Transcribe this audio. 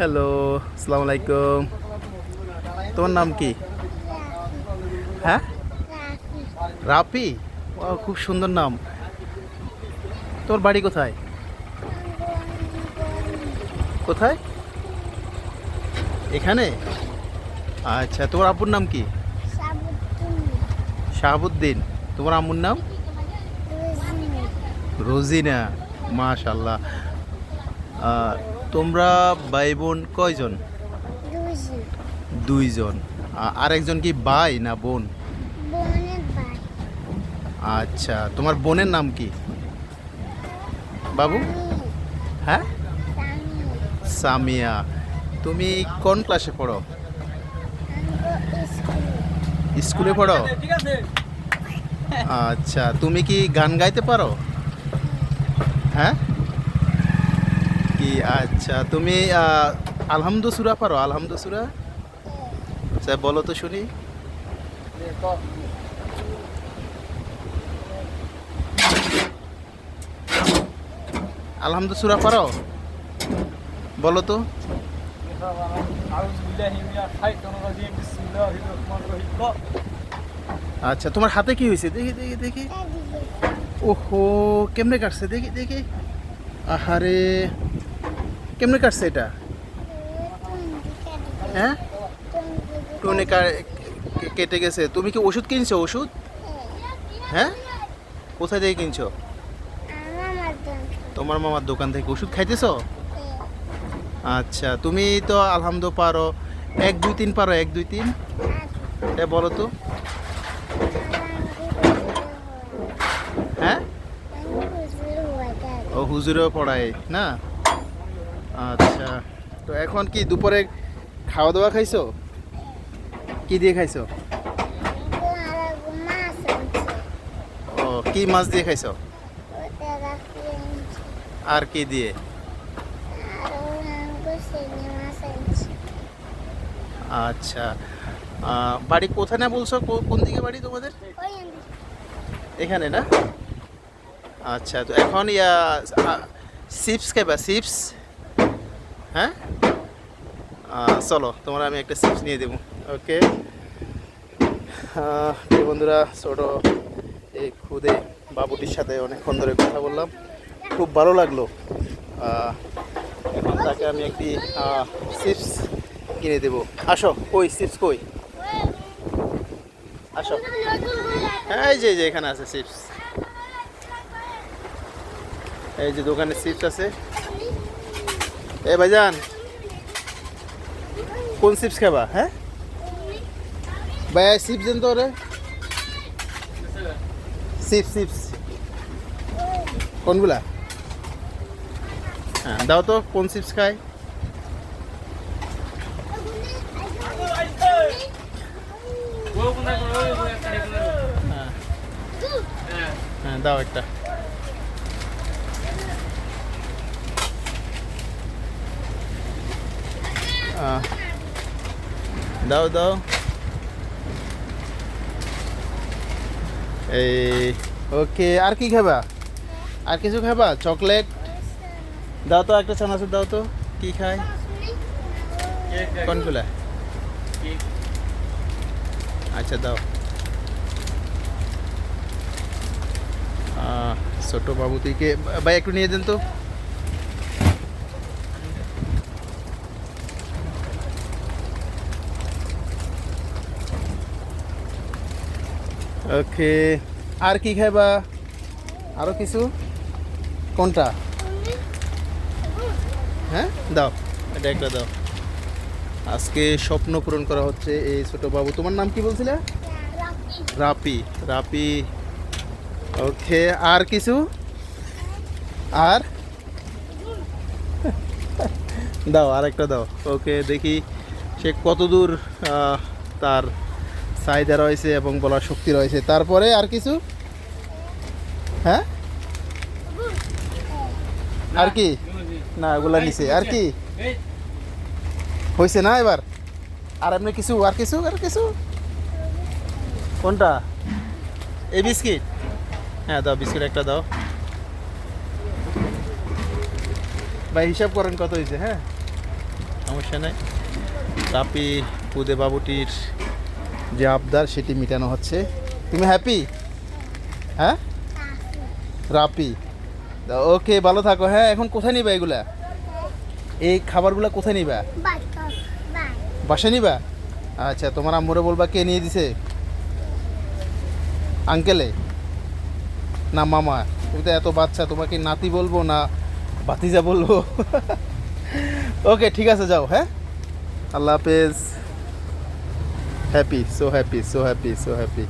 Hello আসসালামু আলাইকুম তোমার নাম কি হ্যাঁ রাপি ও খুব সুন্দর নাম তোর বাড়ি কোথায় কোথায় এখানে আচ্ছা তোমার আব্বুর নাম কি শাহাবুদ্দিন তোমার আম্মুর নাম রোজিনা মাশাল্লাহ তোমরা ভাই বোন কয়জন? দুইজন। আরেকজন কি ভাই না বোন? আচ্ছা তোমার বোনের নাম কি? বাবু? হ্যাঁ? সামিয়া। তুমি কোন ক্লাসে পড়ো? স্কুলে পড়ো? আচ্ছা তুমি কি গান গাইতে পারো? হ্যাঁ? আচ্ছা তুমি আহ, আলহামদু সুরা পারো আলহামদু সুরা? আচ্ছা বলো তো শুনি। আলহামদু সুরা পারো? বলো তো। আচ্ছা তোমার হাতে কি হয়েছে? দেখি দেখি দেখি। ওহো কেমনে কাটছে? দেখি দেখি। আহারে। কেমনে কাটছে এটা? হ্যাঁ? টুনে কেটে গেছে। তুমি কি ওষুধ কিনছো ওষুধ? হ্যাঁ? কোথায় থেকে কিনছো? তোমার মামার দোকান থেকে ওষুধ খাইতেছ? আচ্ছা তুমি তো আলহামদু পারো। এক, দুই, তিন পারো, এক, দুই, তিন? এটা বলো তো। হ্যাঁ? ও হুজুরেও পড়ায়, না? আচ্ছা তো এখন কি দুপুরে খাওয়া দাওয়া খাইছো? কি দিয়ে খাইছো? ও, কি মাছ দিয়ে খাইছো? আর কি দিয়ে? আচ্ছা বাড়ি কোথায় না বলছো? কোন দিকে বাড়ি তোমাদের? এখানে না? আচ্ছা তো এখন ইয়া চিপস খাইবা, চিপস? হ্যাঁ? চলো, তোমার আমি একটা চিপস নিয়ে দেবো। ওকে বন্ধুরা, ছোট এই খুদে বাবুটির সাথে অনেকক্ষণ ধরে কথা বললাম। খুব ভালো লাগল। এখন তাকে আমি একটি চিপস কিনে দেবো। আসো, কই চিপস কই? আসো। হ্যাঁ এই যে যে, এখানে আছে চিপস এই যে, দোকানে চিপস আছে। এ ভাইজান কোন চিপস খাবা হ্যাঁ ভাইয়া চিপস দেন তো ওরে চিপস চিপস কোনগুলা হ্যাঁ দাও তো কোন চিপস খায় হ্যাঁ হ্যাঁ দাও একটা দাও দাও। এই, ওকে, আর কি খাবা? আর কিছু খাবা? চকলেট? দাও তো, একটা চানাচুর দাও তো। কি খায়? কোনগুলা আচ্ছা দাও। ছোট বাবুতিকে ভাই, একটু নিয়ে দেন তো। ওকে, আর কি খাইবা? আরও কিছু? কোনটা? হ্যাঁ দাও। এটা একটা দাও। আজকে স্বপ্ন পূরণ করা হচ্ছে এই ছোট বাবু। তোমার নাম কি বলছিলে? রাপি। রাপি। ওকে, আর কিছু? আর? দাও আর একটা দাও। ওকে, দেখি সে কতদূর তার চাহিদা রয়েছে এবং বলার শক্তি রয়েছে। তারপরে আর কিছু? হ্যাঁ? আর কি? না ওগুলা নিচে আর কি? হয়েছে না এবার? আর এমনি কিছু আর কিছু আর কিছু? কোনটা? এই বিস্কিট? হ্যাঁ দাও বিস্কিট একটা দাও। ভাই হিসাব করেন কত হয়েছে হ্যাঁ? সমস্যা নেই। রাপি পুদে বাবুটির যে আবদার সেটি মেটানো হচ্ছে। তুমি হ্যাপি হ্যাঁ? রাপি ওকে ভালো থাকো। হ্যাঁ এখন কোথায় নিবা এগুলা? এই খাবারগুলা কোথায় নিবা? বাসায় নিবা? আচ্ছা তোমার আম্মুরে বলবা কে নিয়ে দিছে? আঙ্কেলে না, মামা। তুমি তো এত বাচ্চা, তোমাকে নাতি বলব না বাতিজা বলব? ওকে ঠিক আছে, যাও হ্যাঁ? আল্লাহ হাফেজ। Happy so happy so happy so happy